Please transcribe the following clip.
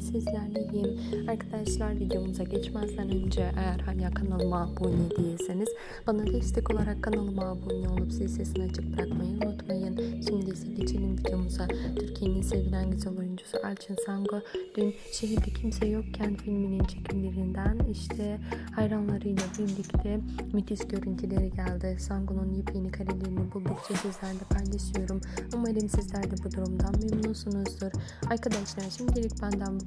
sizlerleyim. Arkadaşlar videomuza geçmezden önce eğer hala kanalıma abone değilseniz bana destek olarak kanalıma abone olup zil sesini açık bırakmayı unutmayın. Şimdi ise geçelim videomuza. Türkiye'nin sevilen güzel oyuncusu Elçin Sango dün Şehirde Kimse Yokken filminin çekimlerinden işte hayranlarıyla birlikte müthiş görüntüleri geldi. Sango'nun yepyeni karelerini buldukça sizlerle paylaşıyorum. Umarım sizler de bu durumdan memnunsunuzdur. Arkadaşlar şimdilik benden bu